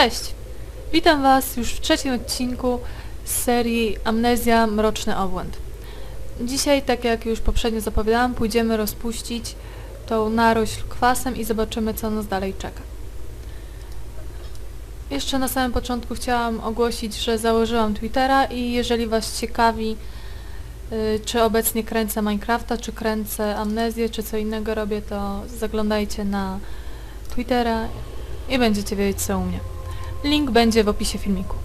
Cześć! Witam Was już w trzecim odcinku z serii Amnezja Mroczny Obłęd. Dzisiaj, tak jak już poprzednio zapowiadałam, pójdziemy rozpuścić tą narośl kwasem i zobaczymy, co nas dalej czeka. Jeszcze na samym początku chciałam ogłosić, że założyłam Twittera i jeżeli Was ciekawi, y, czy obecnie kręcę Minecrafta, czy kręcę Amnezję, czy co innego robię, to zaglądajcie na Twittera i będziecie wiedzieć co u mnie. Link będzie w opisie filmiku.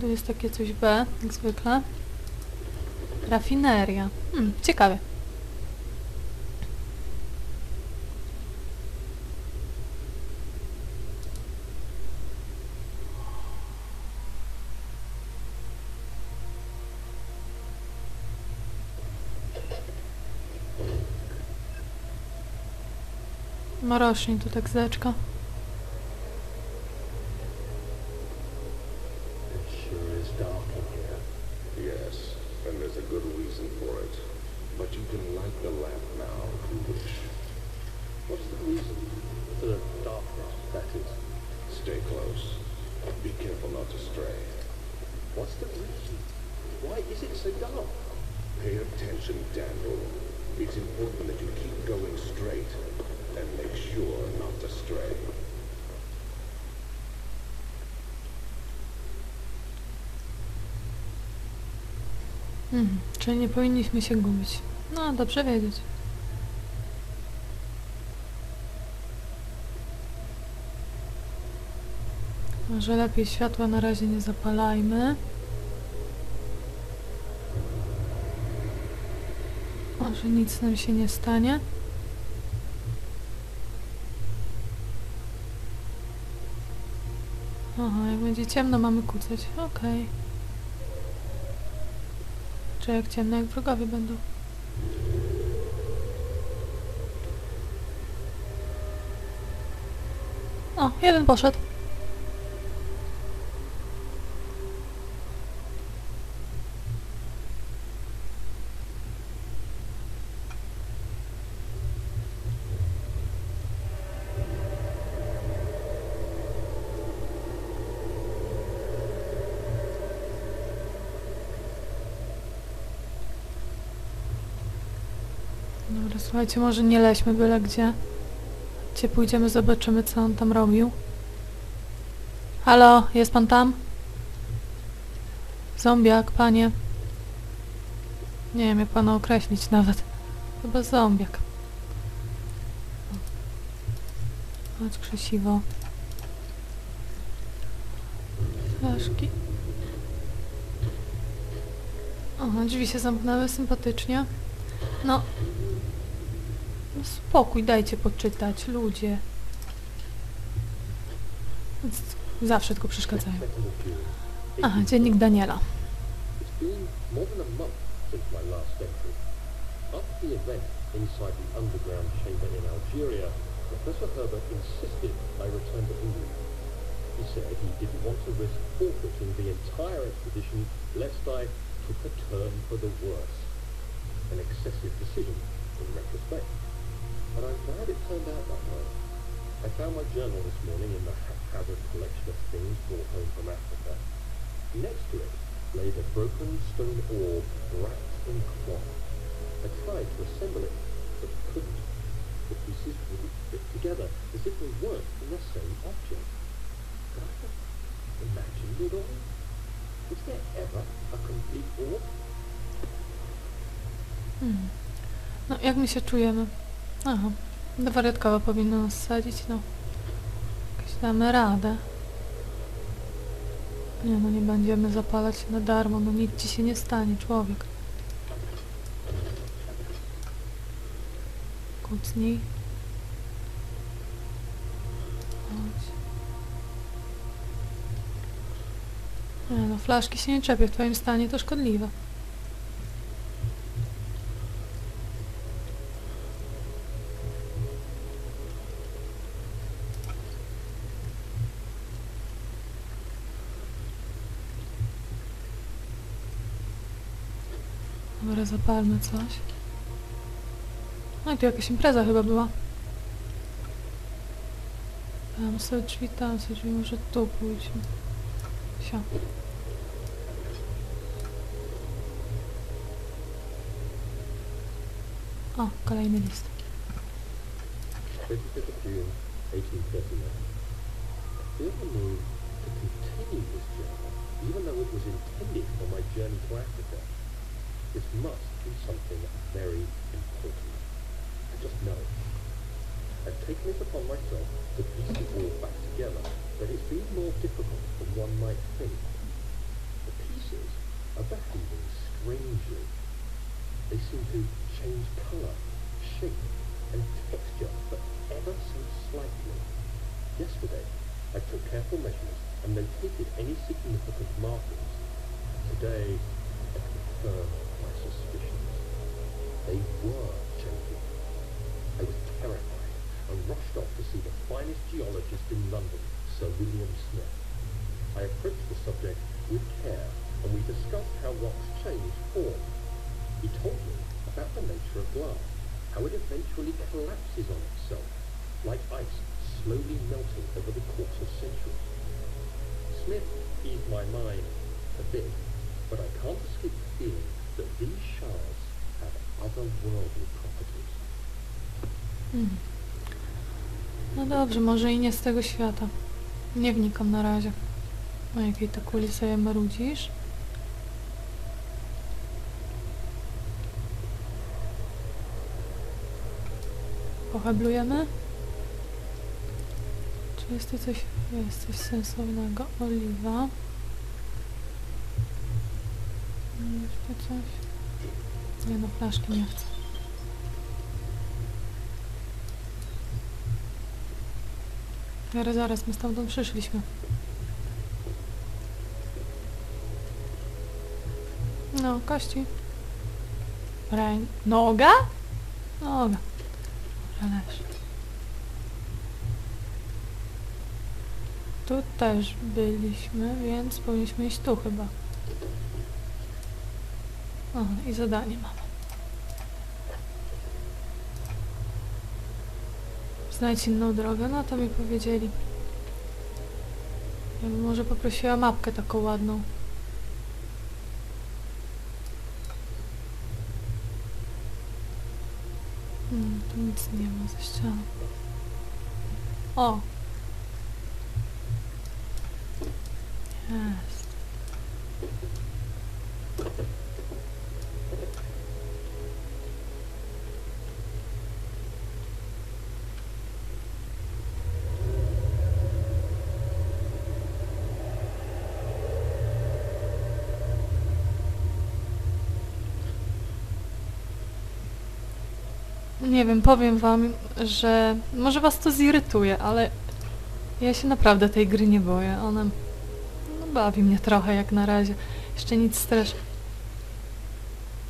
Tu jest takie coś B, jak zwykle. Rafineria. Hmm, ciekawe. Morocznie tu tak zeczka. Mhm, czyli nie powinniśmy się gubić. No, dobrze wiedzieć. Może lepiej światła na razie nie zapalajmy. Może nic nam się nie stanie. Aha, jak będzie ciemno mamy kucać. Okej. Czy jak ciemno, jak wrogowie będą. O, jeden poszedł. Dobra, słuchajcie, może nie leśmy byle gdzie. Gdzie pójdziemy, zobaczymy, co on tam robił. Halo, jest pan tam? Zombiak, panie. Nie wiem, jak pana określić nawet. Chyba zombiak. Chodź, krzesiwo. Flaszki. O, drzwi się zamknęły sympatycznie. No. Spokój, dajcie poczytać, ludzie. Zawsze tylko przeszkadzają. Aha, dziennik Daniela. Inside the underground chamber in Algeria, Herbert insisted I return to England. He said he didn't want to risk the entire expedition lest I took a turn for the. An excessive decision in retrospect. But I'm glad it turned out that way. I found my journal this morning in the haphazard collection of things brought home from Africa. Next to it lay the broken stone orb wrapped in cloth. I tried to assemble it, but couldn't. The pieces wouldn't fit together, as if they weren't from the same object. Could I have imagined it all? Is there ever a complete orb? Hmm. No, jak my się czujemy? Aha, do wariatkowa powinno sadzić, no. Jakoś damy radę. Nie no, nie będziemy zapalać na darmo, no nic ci się nie stanie, człowiek. Kucnij. Chodź. Nie no, flaszki się nie czepię, w twoim stanie to szkodliwe. Dobra, zapalmy coś. No i tu jakaś impreza chyba była. Tam są drzwi, tam są drzwi, może tu pójdźmy. Sio. O, kolejny list. 25th of June, 1839. I feel the need to continue this journey, even though it was intended for my journey to Africa. This must be something very important. I just know. I've taken it upon myself to piece it all back together, but it's been more difficult than one might think. The pieces are behaving strangely. They seem to change colour, shape, and texture, but ever so slightly. Yesterday, I took careful measurements and notated any significant markings. Today, I confirmed my suspicions. They were changing. I was terrified and rushed off to see the finest geologist in London, Sir William Smith. I approached the subject with care, and we discussed how rocks change form. He told me about the nature of glass, how it eventually collapses on itself, like ice slowly melting over the course of centuries. Smith eased my mind a bit, but I can't escape the feeling Mhm. No dobrze, może i nie z tego świata. Nie wnikam na razie. O jakiej to kuli sobie marudzisz? Poheblujemy? Czy jest tu coś, jest coś sensownego? Oliwa. Jeszcze coś? Nie no, flaszki nie chcę. Zaraz, zaraz, my stamtąd przyszliśmy. No, kości. Rę... Noga? Noga. Dobra. Tu też byliśmy, więc powinniśmy iść tu chyba. Aha, i zadanie mamy. Znajdź inną drogę, no to mi powiedzieli. Ja bym może poprosiła mapkę taką ładną. Hmm, tu nic nie ma ze ścianą. O! Jest. Nie wiem, powiem wam, że może was to zirytuje, ale ja się naprawdę tej gry nie boję. Ona no, bawi mnie trochę jak na razie. Jeszcze nic stresz.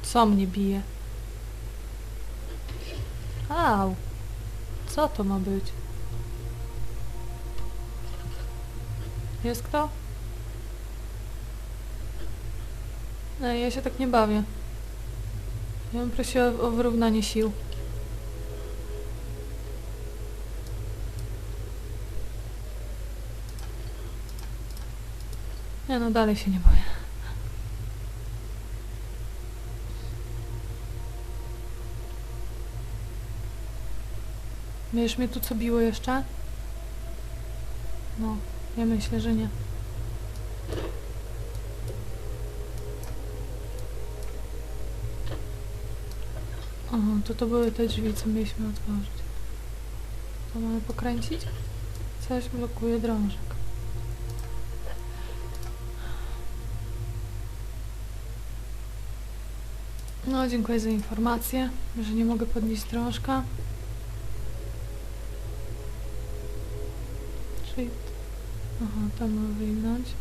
Co mnie bije? Au! Co to ma być? Jest kto? Nie, ja się tak nie bawię. Ja bym prosiła o wyrównanie sił. Nie no, dalej się nie boję. Wiesz mnie tu co biło jeszcze? No, ja myślę, że nie. Aha, to to były te drzwi, co mieliśmy otworzyć. To mamy pokręcić? Coś blokuje drążek. No, dziękuję za informację, że nie mogę podnieść drążka. Czyli... Aha, tam ma wyjść.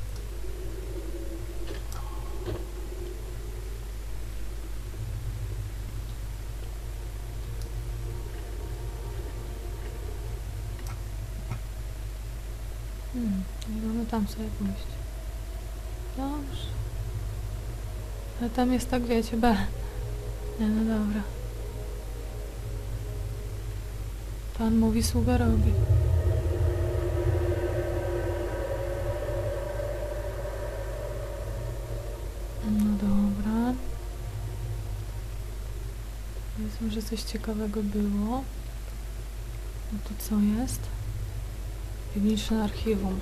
Hmm, i mamy tam sobie pójść. Dobrze. Ale tam jest tak, wiecie, B. Nie, no dobra. Pan mówi, sługa robi. No dobra. Powiedzmy, że coś ciekawego było. No to co jest? Piwniczne archiwum.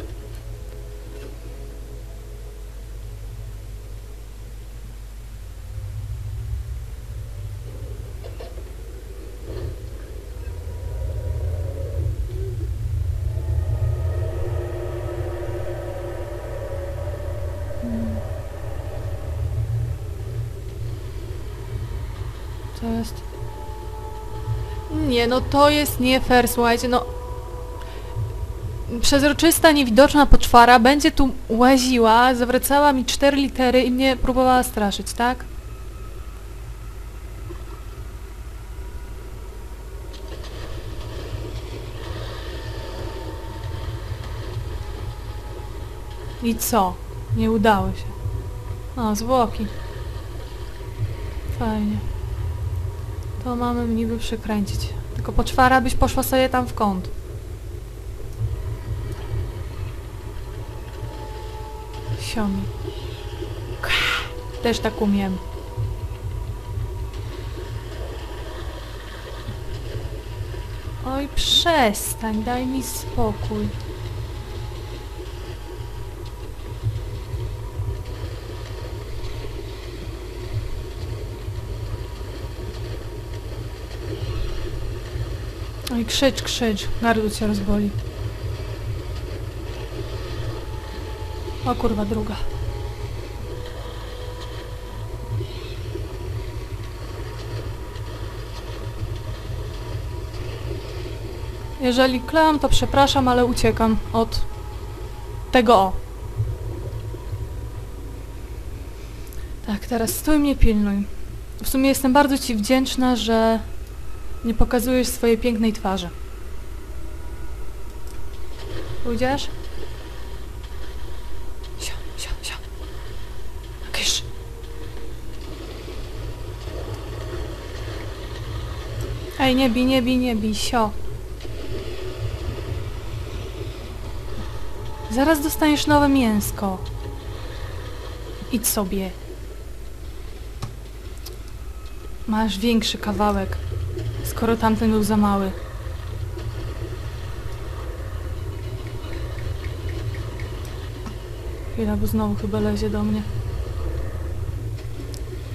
Jest? Nie, no to jest nie fair, słuchajcie, no... Przezroczysta, niewidoczna poczwara będzie tu łaziła, zawracała mi cztery litery i mnie próbowała straszyć, tak? I co? Nie udało się. O, zwłoki. Fajnie. To mamy niby przekręcić. Tylko poczwara byś poszła sobie tam w kąt. Siomi. Też tak umiem. Oj, przestań, daj mi spokój. Oj, krzycz, krzycz. Gardło cię rozboli. O kurwa, druga. Jeżeli kleam, to przepraszam, ale uciekam od tego o. Tak, teraz stój mnie pilnuj. W sumie jestem bardzo ci wdzięczna, że nie pokazujesz swojej pięknej twarzy. Pójdziesz? Sio, sio, sio. Kysz. Ej, nie bij, nie bij, nie bij, sio. Zaraz dostaniesz nowe mięsko. Idź sobie. Masz większy kawałek, skoro tamten był za mały. Chwila, bo znowu chyba lezie do mnie.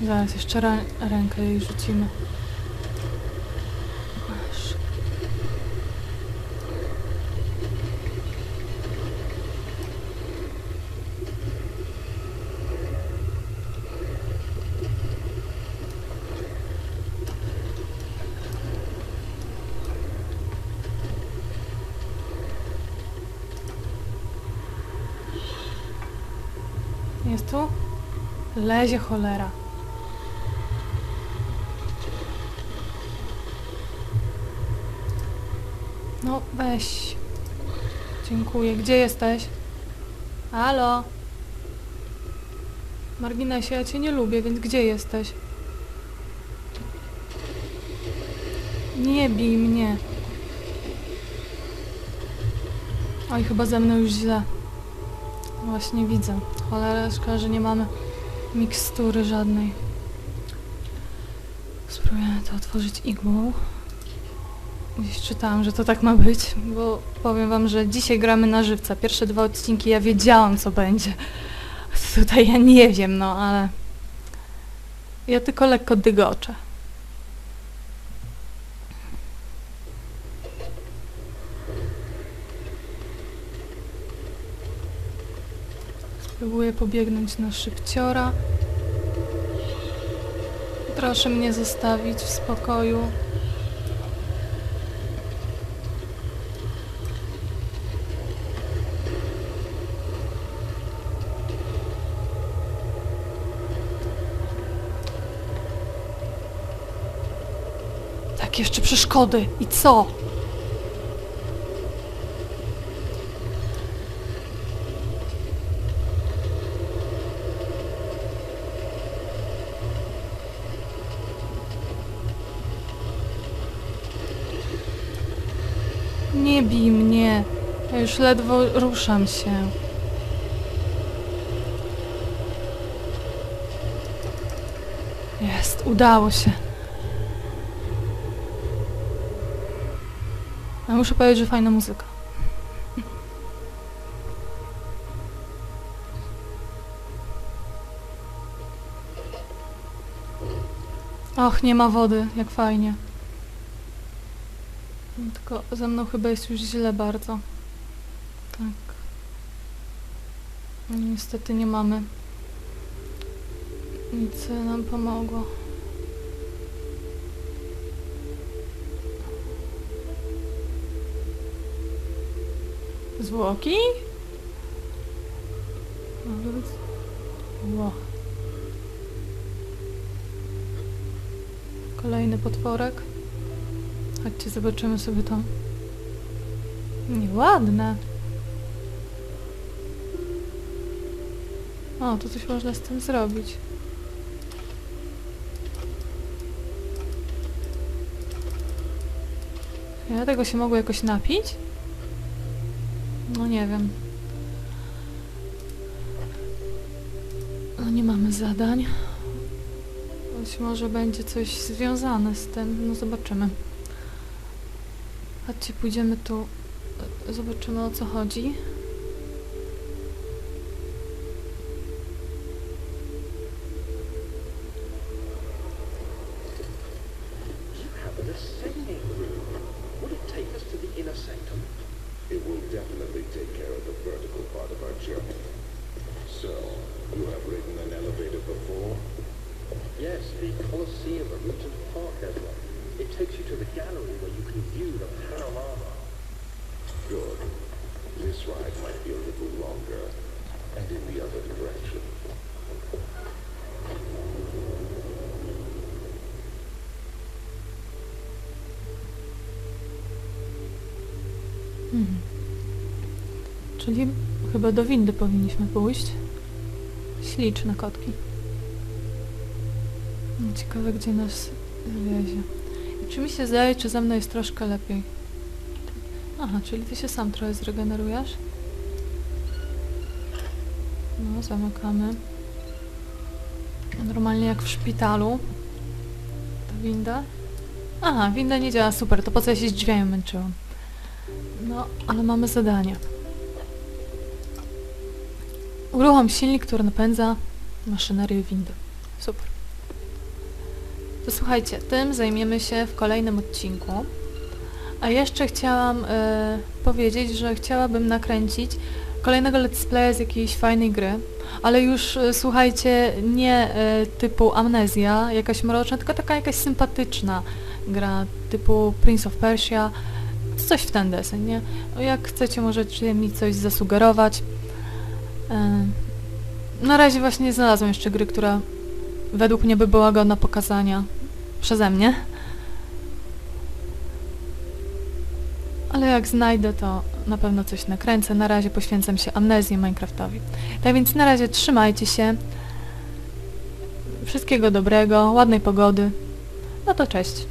Zaraz jeszcze rę- rękę jej rzucimy. Masz. Jest tu? Lezie cholera. No weź. Dziękuję. Gdzie jesteś? Halo? Marginesie, ja cię nie lubię, więc gdzie jesteś? Nie bij mnie. Oj, chyba ze mną już źle. Właśnie widzę. Cholera, szkoda, że nie mamy mikstury żadnej. Spróbujemy to otworzyć igłą. Gdzieś czytałam, że to tak ma być, bo powiem wam, że dzisiaj gramy na żywca. Pierwsze dwa odcinki ja wiedziałam, co będzie. Tutaj ja nie wiem, no ale... Ja tylko lekko dygoczę. Spróbuję pobiegnąć na szybciora. Proszę mnie zostawić w spokoju. Tak, jeszcze przeszkody. I co? Nie bij mnie. Ja już ledwo ruszam się. Jest, udało się. Muszę powiedzieć, że fajna muzyka. Och, nie ma wody, jak fajnie. Tylko ze mną chyba jest już źle bardzo. Tak. No, Niestety nie mamy nic, nam pomogło. Zwłoki? Ło. Kolejny potworek. Chodźcie, zobaczymy sobie to. Nieładne. O, tu coś można z tym zrobić. Ja tego się mogło jakoś napić? No nie wiem. No nie mamy zadań. Być może będzie coś związane z tym. No zobaczymy. Chodźcie, pójdziemy tu. Zobaczymy o co chodzi. Takes you to the gallery where you can view the panorama. Good. This ride might be a little longer, and in the other direction. Mhm. Czyli chyba do windy powinniśmy pójść. Śliczne kotki. Ciekawe, gdzie nas wiezie. Czy mi się zdaje, czy ze mną jest troszkę lepiej? Aha, czyli ty się sam trochę zregenerujesz? No, zamykamy. Normalnie jak w szpitalu. Ta winda. Aha, winda nie działa, super, to po co ja się z drzwiami męczyłam? No, ale mamy zadanie. Uruchom silnik, który napędza maszynerię windy. Super. To słuchajcie, tym zajmiemy się w kolejnym odcinku. A jeszcze chciałam e, powiedzieć, że chciałabym nakręcić kolejnego let's playa z jakiejś fajnej gry, ale już e, słuchajcie, nie e, typu Amnezja, jakaś mroczna, tylko taka jakaś sympatyczna gra typu Prince of Persia, coś w ten deseń, nie? No jak chcecie, możecie mi coś zasugerować. E, Na razie właśnie nie znalazłam jeszcze gry, która według mnie by była godna pokazania przeze mnie. Ale jak znajdę, to na pewno coś nakręcę. Na razie poświęcam się amnezji Minecraftowi. Tak więc na razie trzymajcie się. Wszystkiego dobrego, ładnej pogody. No to cześć.